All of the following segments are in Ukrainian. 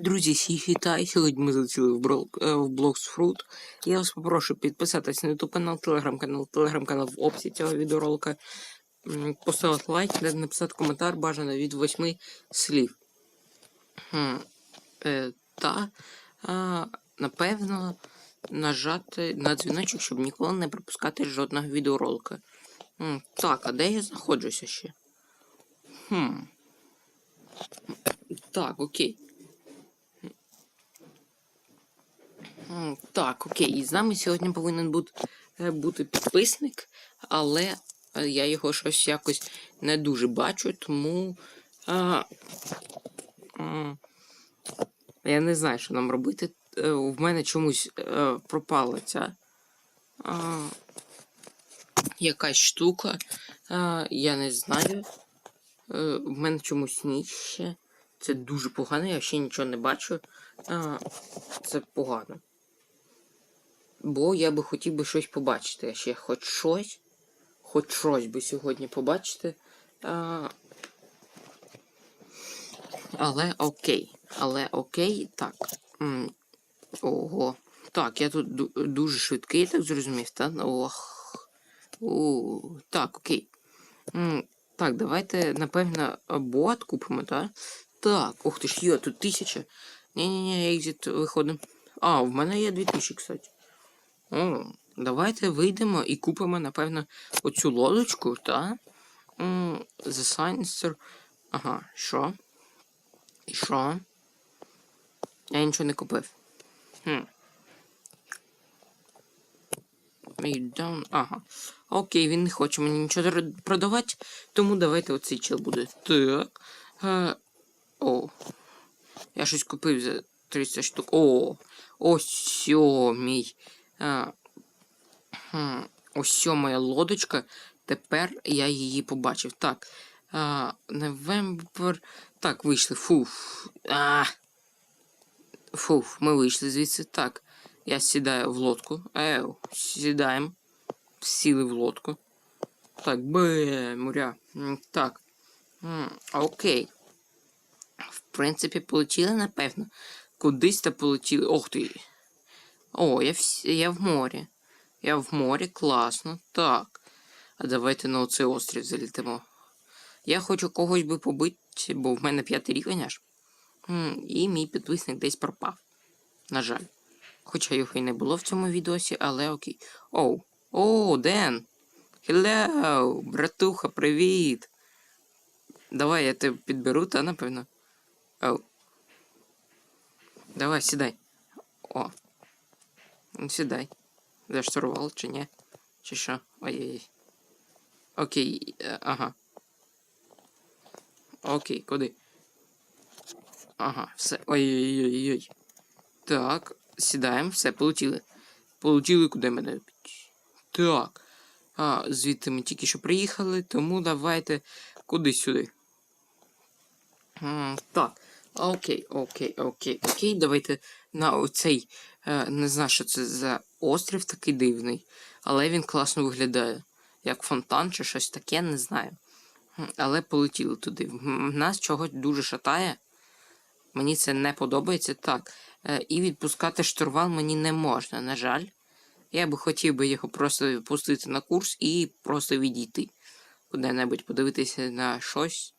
Друзі, всіх вітаю. Сьогодні ми залетіли в, в Blocks Я вас попрошу підписатись на YouTube канал, телеграм-канал, телеграм-канал в описі цього відеоролика. Поставити лайк написати коментар бажано від восьми слів. Та, напевно, нажати на дзвіночок, щоб ніколи не пропускати жодного відеоролика. Так, а де я знаходжуся ще? Хм. Так, окей. М, Так, окей, і з нами сьогодні повинен бути, е, бути підписник, але е, я його щось якось не дуже бачу, тому а, м, я не знаю, що нам робити. Е, В мене чомусь е, пропала ця а, якась штука. А, я не знаю. Е, В мене чомусь ніч ще. Це дуже погано, я ще нічого не бачу. А, це погано. Бо я би хотів би щось побачити. Ще хоч щось. Хоч щось би сьогодні побачити. А, але окей. Але окей, так. М, Ого. Так, я тут дуже швидкий, я так зрозумів, так? Ох. У, так, окей. М, Так, давайте, напевно, бот купимо, так? Так, ух ти ж, йо, тут тисяча. Ні-ні-ні, екзит виходимо. А, в мене є 2000, кстати. О, давайте вийдемо і купимо, напевно, оцю лодочку, та? The Sciencer. Ага, що? І що? Я нічого не купив. Хм. Down. Ага. Окей, він не хоче мені нічого продавати, тому давайте оцей чел буде. Так. Е, о. Я щось купив за 300 штук. О, ось сьо, мій. Хм, ось моя лодочка. Тепер я її побачив. Так. А, Новембер. Так, вийшли. Фуф. Фуф, ми вийшли звідси. Так. Я сідаю в лодку. Еу, сідаємо. Сіли в лодку. Так, бе, муря. Так. Окей. В принципі, полетіли, напевно. Кудись та полетіли. Ох ти. О, я, вс... я в морі. Я в морі, класно. Так. А давайте на оцей острів залітимо. Я хочу когось би побити, бо в мене п'ятий рівень аж. І мій підписник десь пропав. На жаль. Хоча його і не було в цьому відосі, але окей. Оу. О, Ден! Хеллоу, братуха, привіт! Давай я тебе підберу, та напевно. Оу. Давай, сідай. О. Ну, сідай. Заштурвал чи ні? Чи що? Ой-ой-ой. Окей, е, ага. Окей, куди? Ага, все. Ой-ой-ой-ой. Так, сідаємо, все, полетіли. Полетіли, куди мене. Так. А, звідти ми тільки що приїхали, тому давайте куди сюди. Так. Окей, окей, окей, окей. Давайте на оцей. Е, не знаю, що це за острів такий дивний, але він класно виглядає. Як фонтан чи щось таке, не знаю. Але полетіли туди. Нас чогось дуже шатає. Мені це не подобається. Так. Е, і відпускати штурвал мені не можна, на жаль. Я би хотів би його просто пустити на курс і просто відійти. Куди-небудь подивитися на щось.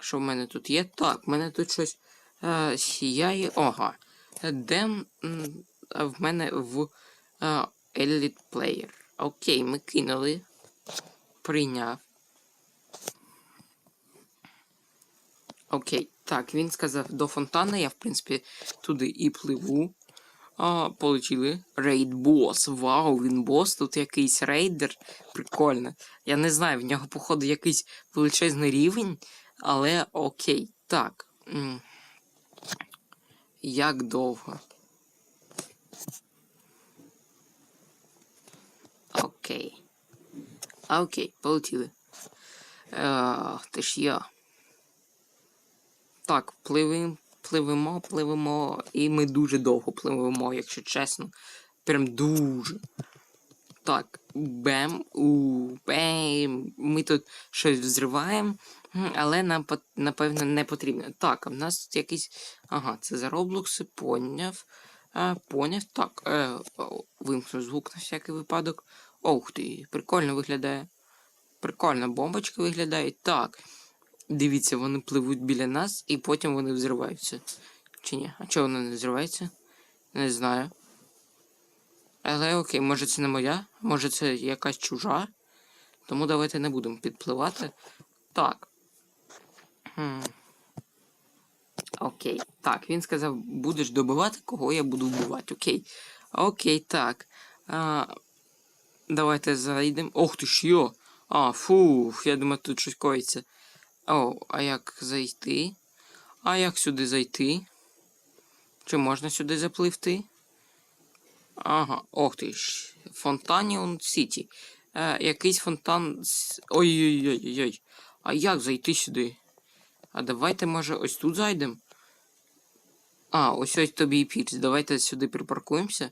Що в мене тут є? Так, в мене тут щось е, сіяє. Ага. Дем в мене в е, Elite Player. Окей, ми кинули. Прийняв. Окей, так, він сказав до фонтана, я, в принципі, туди і пливу. А, полетіли. Рейд бос. Вау, він бос, тут якийсь рейдер. Прикольно. Я не знаю, в нього, походу, якийсь величезний рівень, але окей. Так. Як довго? Окей. Окей, полетіли. Ах, ти ж я. Так, пливемо, пливемо, пливемо, і ми дуже довго пливемо, якщо чесно. Прям дуже. Так, бем, у, бем. Ми тут щось взриваємо. Але нам напевно не потрібно. Так, в нас тут якийсь. Ага, це за Роблокси, поняв. А, поняв. Так, е, вимкну звук на всякий випадок. Ох ти, прикольно виглядає. Прикольно, бомбочка виглядає. Так. Дивіться, вони пливуть біля нас і потім вони взриваються. Чи ні? А чого вони не взриваються? Не знаю. Але окей, може це не моя, може це якась чужа. Тому давайте не будемо підпливати. Так. Хм. Окей. Так, він сказав, будеш добивати, кого я буду вбивати. Окей. Окей, так. А, давайте зайдемо. Ох ти ж йо! А, фух, я думаю, тут щось коїться. О, а як зайти? А як сюди зайти? Чи можна сюди запливти? Ага, ох ти ж. Фонтаніон Сіті. Е, якийсь фонтан. з- Ой-ой-ой-ой. А як зайти сюди? А давайте, може, ось тут зайдемо? А, ось ось тобі і пірс. Давайте сюди припаркуємося.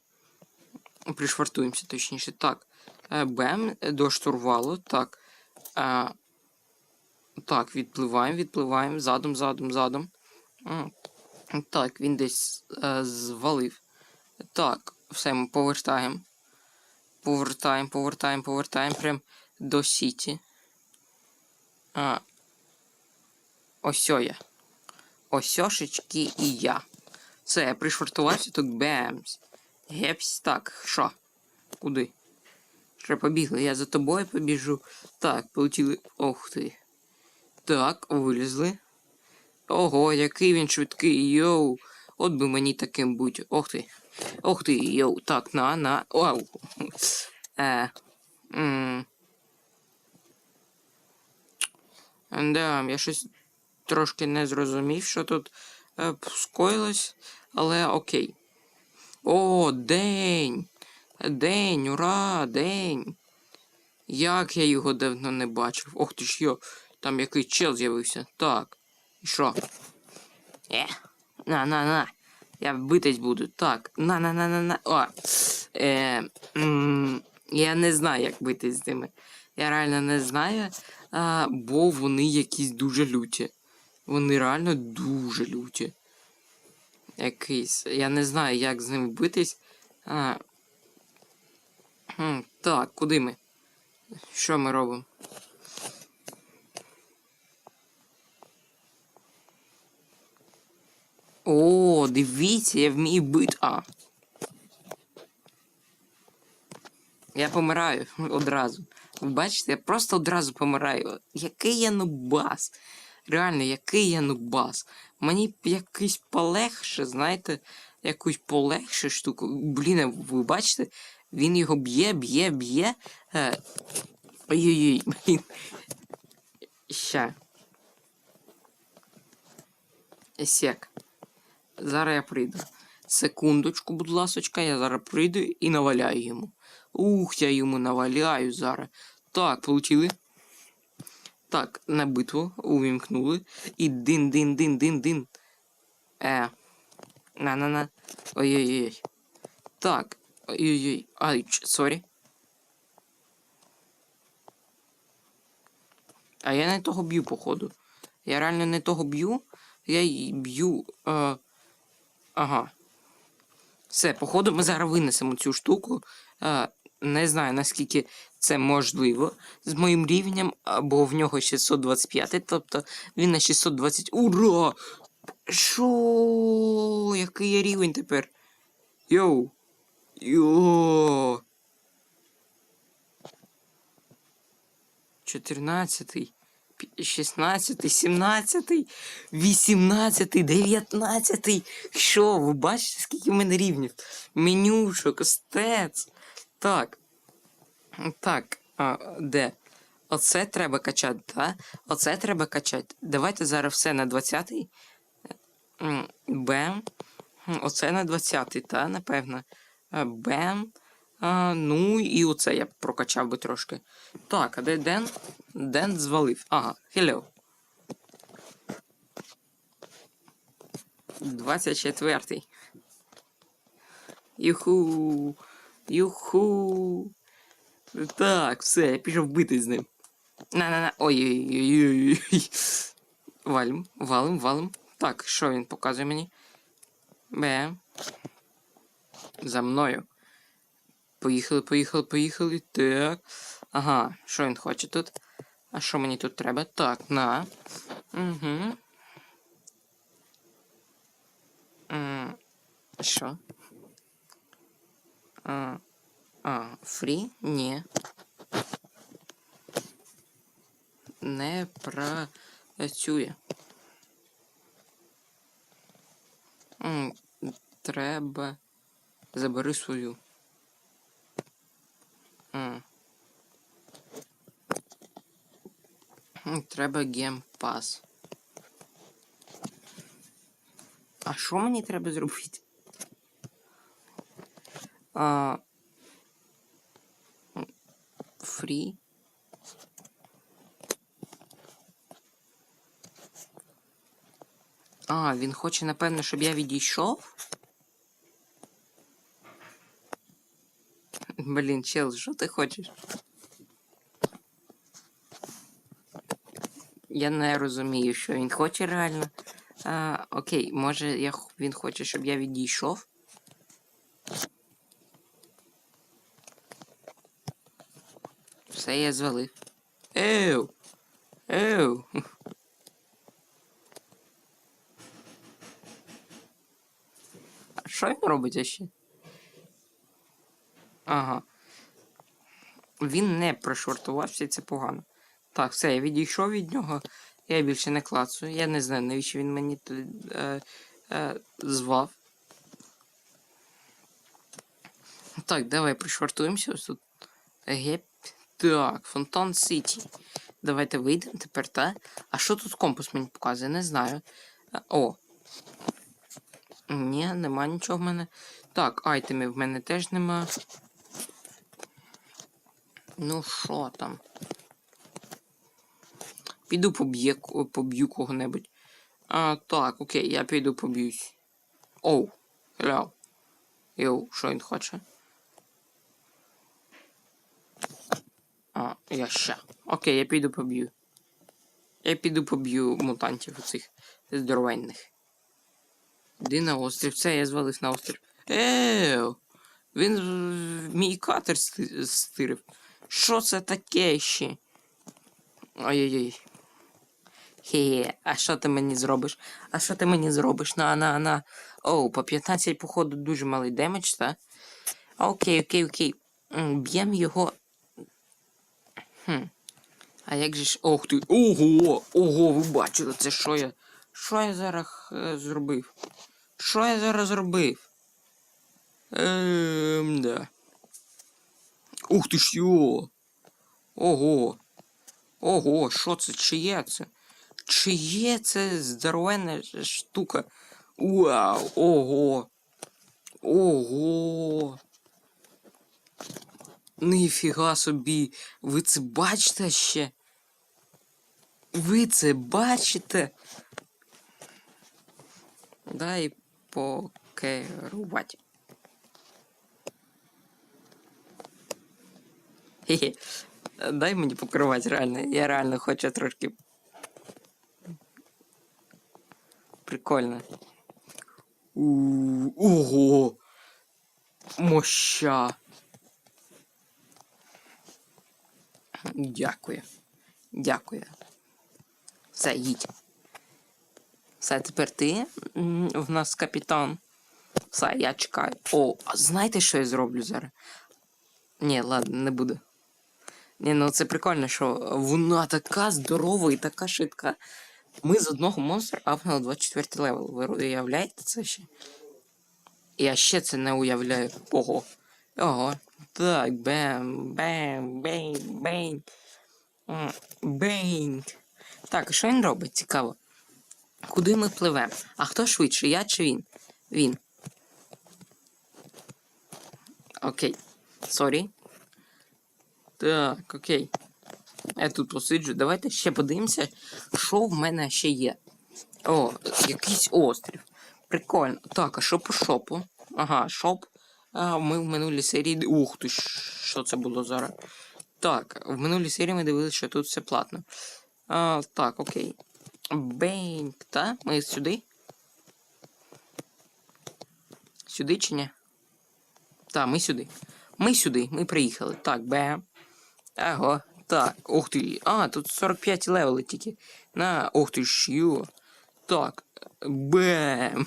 Пришвартуємося, точніше. Так. Е, Бем е, до штурвалу. Так. Е, так, відпливаємо, відпливаємо. Задом, задом, задом. Так, він десь звалив. Так, все, ми повертаємо. Повертаємо, повертаємо, повертаємо прям до Сіті. А, ось я. Осьошечки і я. Все, я пришвартувався тут бемс. Гепс, так, що? Куди? Ще побігли, я за тобою побіжу. Так, полетіли. Ох ти. Так, вилізли. Ого, який він швидкий, йоу. От би мені таким бути. Ох ти. Ох ти, йоу. Так, на, на. Вау. Е. М. Да, я щось трошки не зрозумів, що тут е, скоїлось, але окей. О, день! День, ура, день! Як я його давно не бачив. Ох ти ж йо, там який чел з'явився. Так. І що? Е, на, на, на. Я битись буду. Так, на, на, на, на, на. О. Е, м, я не знаю, як битись з ними. Я реально не знаю, а, бо вони якісь дуже люті. Вони реально дуже люті. Якийсь. Я не знаю, як з ними битись. А, так, куди ми? Що ми робимо? О, дивіться, я вмію бити. А. Я помираю одразу. Ви бачите, я просто одразу помираю. Який я нубас. Реально, який я нубас. Мені якийсь полегше, знаєте, якусь полегше штуку. Блін, ви бачите, він його б'є, б'є, б'є. Е... Ой-ой-ой, блін. Ща. Сек. Зараз я прийду. Секундочку, будь ласочка, я зараз прийду і наваляю йому. Ух, я йому наваляю зараз. Так, получили. Так, на битву увімкнули. І дин-дин-дин-дин-дин. Е. На-на-на. Ой-ой-ой. Так. Ой-ой-ой. Ай, сорі. А я не того б'ю, походу. Я реально не того б'ю. Я й б'ю. Е... Ага. Все, походу, ми зараз винесемо цю штуку. Е, не знаю, наскільки це можливо з моїм рівнем, бо в нього 625, тобто він на 620. Ура! Шо? Який я рівень тепер? Йоу! Йо! 14, 16, 17, 18, 19. Що, ви бачите, скільки в мене рівнів? Менюшок, стец. Так. Так, а, де? Оце треба качати, так? Оце треба качати. Давайте зараз все на 20-й. М, Бем. Оце на 20-й, так, напевно. А, Бем. Ну і оце я прокачав би трошки. Так, а де Ден? Ден звалив. Ага, hello. 24-й. Юху. Юху. Так, все, я пішов бити з ним. На-на-на. Ой-ой-ой. Валим, валим, валим. Так, що він показує мені? Б. За мною. Поїхали, поїхали, поїхали. Так. Ага, що він хоче тут? А що мені тут треба? Так, на. Угу. Що? А, а, фрі? Ні. Не працює. Треба. Забери свою. Треба геймпас. А що мені треба зробити? А... Фрі. А, він хоче, напевно, щоб я відійшов? Блін, чел, що ти хочеш? Я не розумію, що він хоче реально. А, окей, може я, він хоче, щоб я відійшов? Все, я звалив. Еу! Еу! А що він робить ще? Ага. Він не прошвартувався, і це погано. Так, все, я відійшов від нього. Я більше не клацаю. Я не знаю, навіщо він мені е, е, звав. Так, давай пришвартуємося ось тут. Геп. Так, Фонтан Сіті. Давайте вийдемо тепер, та? А що тут компас мені показує? Не знаю. Е, О. Ні, нема нічого в мене. Так, айтемів в мене теж нема. Ну що там? Піду поб'ю кого-небудь. А, так, окей, я піду поб'юсь. Оу, hello. Йоу, що він хоче? А, я ще. Окей, я піду поб'ю. Я піду поб'ю мутантів оцих здоровенних. Іди на острів. Це я звалив на острів. Еу! Він мій катер сти- стирив. Що це таке ще? Ой-ой-ой. Хе, а що ти мені зробиш? А що ти мені зробиш? На, на, на. Оу, по 15, походу, дуже малий демедж, та? Окей, окей, окей. М, Б'єм його. Хм. А як же ж. Ох ти. Ого! Ого, ви бачили, це що я. Що я зараз е, зробив? Що я зараз зробив? Ем, да. Ух ти ж йо! Ого! Ого, що це? Чиє це? Чиє це здоровенна штука? Вау! Ого! Ого! Ніфіга собі! Ви це бачите ще? Ви це бачите? Дай покерувати. Хе-хе. Дай мені покривати реально. Я реально хочу трошки. Прикольно. У, ого! Моща. Дякую. Дякую. Все, їдь. Все, тепер ти в нас капітан. Все, я чекаю. О, а знаєте, що я зроблю зараз? Ні, ладно, не буду. Ні, ну це прикольно, що вона така здорова і така швидка. Ми з одного монстра апнули 24 левел. Ви уявляєте це ще? Я ще це не уявляю. Ого. Ого. Так, бем, бем, бейн, бейн. Бейн. Так, що він робить? Цікаво. Куди ми пливемо? А хто швидше, я чи він? Він. Окей. Сорі. Так, окей. Я тут посиджу. Давайте ще подивимося, що в мене ще є. О, якийсь острів. Прикольно. Так, а що по шопу? Ага, шоп. А, ми в минулій серії. Ух ти, що це було зараз? Так, в минулій серії ми дивилися, що тут все платно. А, так, окей. Бенк, та? Ми сюди? Сюди чи ні? Так, ми сюди. Ми сюди, ми приїхали. Так, бем. Ага, так, ух ти. А, тут 45 левели тільки. На, ух ти, що. Так, бем.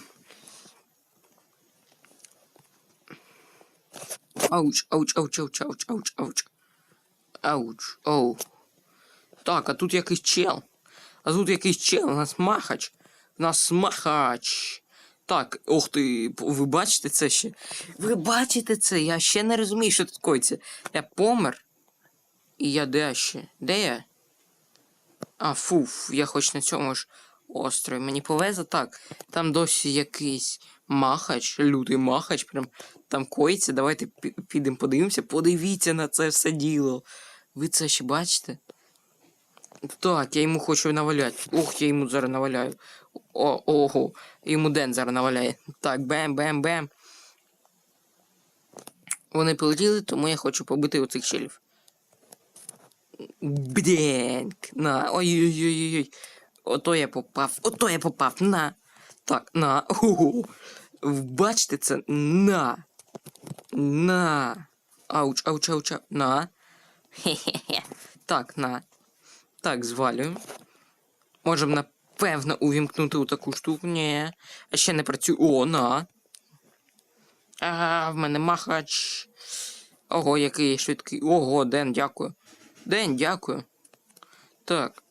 Ауч, ауч, ауч, ауч, ауч, ауч, ауч. Ауч, оу. Так, а тут якийсь чел. А тут якийсь чел, у нас махач. У нас махач. Так, ох ти, ви бачите це ще? Ви бачите це? Я ще не розумію, що тут коїться. Я помер. І я де ще? Де я? А, фуф, я хоч на цьому ж острові. Мені повезло так. Там досі якийсь махач, лютий махач, прям там коїться. Давайте підемо подивимося. Подивіться на це все діло. Ви це ще бачите? Так, я йому хочу наваляти. Ух, я йому зараз наваляю. О, ого, йому Ден зараз наваляє. Так, бем-бем-бем. Вони полетіли, тому я хочу побити оцих щелів. Бденк. На. Ой-ой-ой-ой. Ото я попав. Ото я попав. На. Так, на. Ого. Бачите це? На. На. Ауч, ауч, ауч, ауч. На. Хе-хе-хе. Так, на. Так, звалюю. Можемо, напевно, увімкнути таку штуку. Ні. А ще не працює. О, на. А, в мене махач. Ого, який я швидкий. Ого, Ден, дякую. Ден, дякую. Так.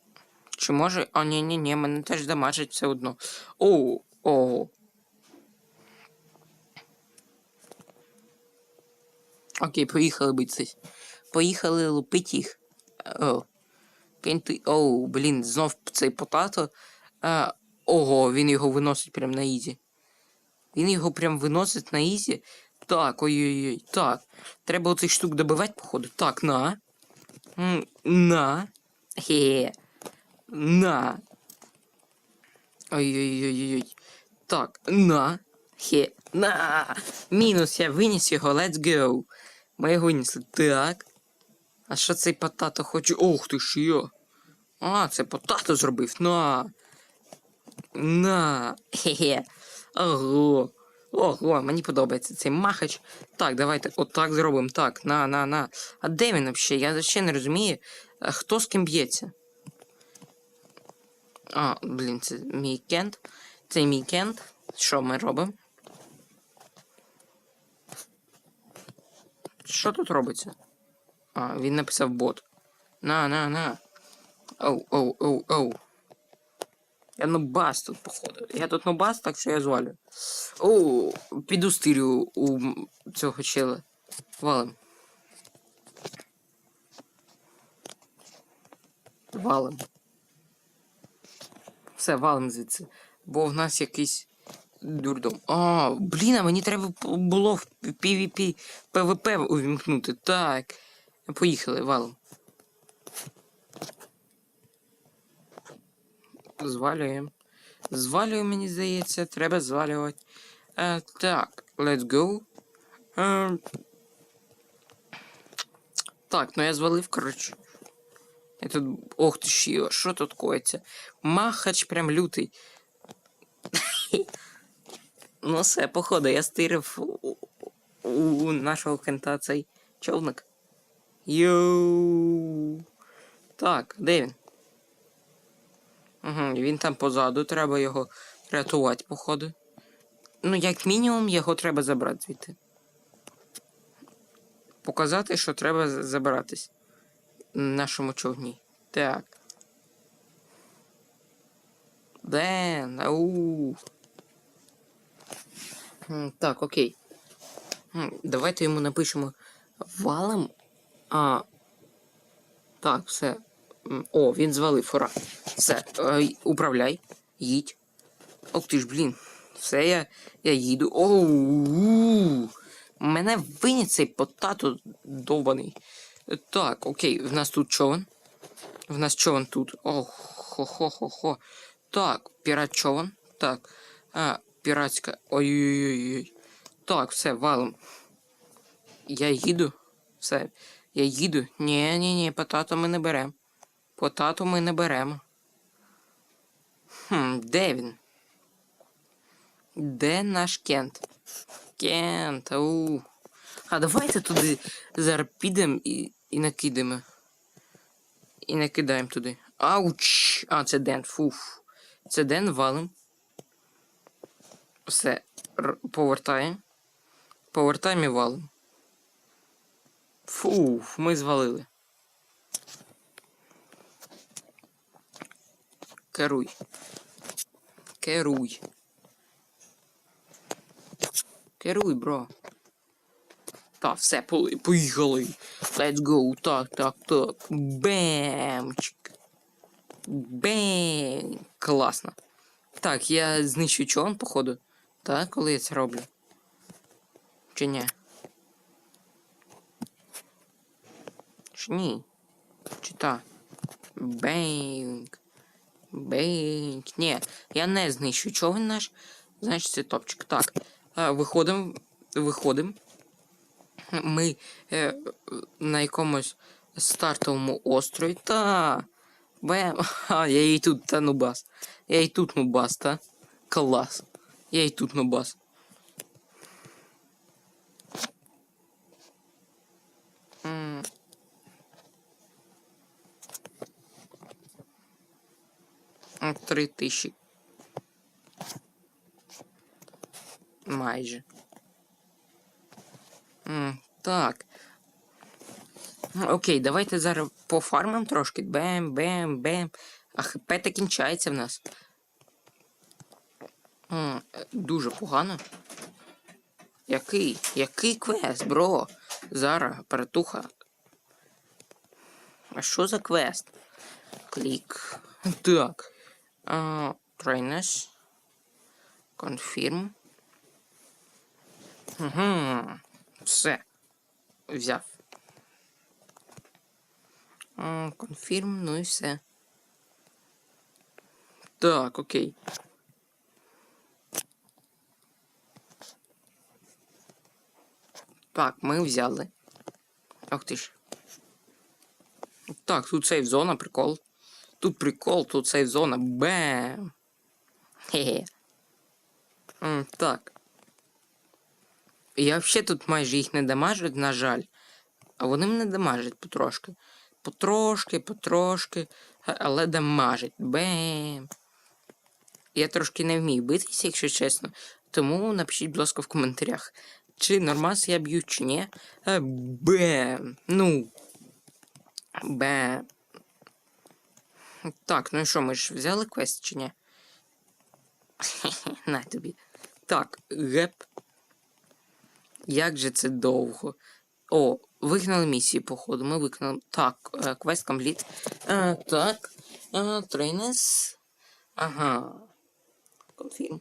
Чи може. А, ні, ні, ні, мене теж дамажить все одно. О, ого. Окей, поїхали битись. Поїхали лупить їх. О. Киньте. Оу, блін, знов цей потато. А, ого, він його виносить прям на ізі. Він його прям виносить на ізі. Так, ой-ой-ой. Так. Треба оцих штук добивати, походу. Так, на. На. Хе. На. Ой-ой-ой-ой. Так, на. Хе. На. Мінус, я виніс його, let's go. Винесли. Так. А що цей потато хоче? Ох ти що? А, це потато зробив. На. На. Хе-хе. Ого. Ого, мені подобається цей махач. Так, давайте отак зробимо. Так, на, на, на. А де він взагалі? Я ще не розумію, хто з ким б'ється. А, блін, це мій кент. Це мій кент. Що ми робимо? Що тут робиться? А, він написав бот. На, на, на. Оу, оу, оу, оу. Я нубас тут, походу. Я тут нубас, так що я звалю. Оу, піду стирю у цього чела. Валим. Валим. Все, валим звідси. Бо в нас якийсь дурдом. А, блін, а мені треба було в PvP PvP увімкнути. Так. Поїхали, валом. Звалюємо. Звалюємо, мені здається, треба звалювати. Е, так, let's go. Е, так, ну я звалив, коротше. Я тут. Ох ти що, що тут коїться? Махач прям лютий. ну все, походу, я стирив у, у, нашого кента цей човник. Йоу. Так, де він? Угу, він там позаду, треба його рятувати, походу. Ну, як мінімум, його треба забрати звідти. Показати, що треба забиратись на нашому човні. Так. Ден, ау. Так, окей. Давайте йому напишемо валом. А. Так, все. О, він звалив, ура. Все, е, управляй, їдь. Ох ти ж, блін. Все, я, я їду. Оу. Мене виніс цей потато довбаний. Е, Так, окей, в нас тут човен. В нас човен тут. Ох, хо-хо-хо-хо. Так, пірат човен. Так. А, піратська. Ой-ой-ой. Так, все, валом. Я їду. Все. Я їду. Ні, ні, ні, потато ми не беремо. Потато ми не беремо. Хм, де він? Де наш Кент? Кент, ау. А давайте туди зараз підемо і, і накидаємо. І накидаємо туди. Ауч! А, це Ден, фуф. Це Ден валим. Все. Повертаємо. Повертаємо і валим. Фуф, ми звалили. Керуй. Керуй. Керуй, бро. Та, все, поїхали. Let's go. Так, так, так. Бемчик. Бем. Класно. Так, я знищу човен, походу. Так, коли я це роблю. Чи ні? Чи ні? Чи та? Бенг. Бенг. Ні, я не знищу човен наш. Значить, це топчик. Так. А, виходимо. Виходимо. Ми е, на якомусь стартовому острові. Та. Бем. А, я і тут, та нубас. Я і тут нубас, та. Клас. Я і тут нубас. М. М, Три тисячі. Майже. Так. Окей, давайте зараз пофармимо трошки. Бем, бем, бем. А хп та кінчається в нас. Дуже погано. Який? Який квест, бро? Зараз, перетуха. А що за квест? Клік. Так. А, Trainers. Confirm. Угу. Все. Взяв. Confirm, ну і все. Так, окей. Так, ми взяли. Ах ти ж. Так, тут сейф зона, прикол. Тут прикол, тут сейф зона. Бем. Хе-хе. Так. Я взагалі тут майже їх не дамажу, на жаль. А вони мене дамажать потрошки. Потрошки, потрошки. Але дамажать. Бем. Я трошки не вмію битися, якщо чесно. Тому напишіть, будь ласка, в коментарях. Чи нормас я б'ю, чи ні. Е, Бем. Ну. Бем. Так, ну і що, ми ж взяли квест чи ні? На тобі. Так, геп. Як же це довго? О, виконали місію, походу. Ми виконали. Так, е, квест компліт. Е, так. Трейнес. Ага. Конфірм.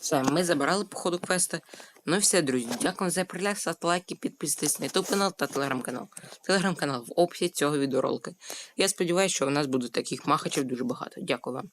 Все, ми забирали по ходу квеста. Ну і все, друзі. Дякую за перегляд, ставте лайки, підписуйтесь на YouTube канал та телеграм-канал. Телеграм-канал в описі цього відеоролика. Я сподіваюся, що у нас буде таких махачів дуже багато. Дякую вам.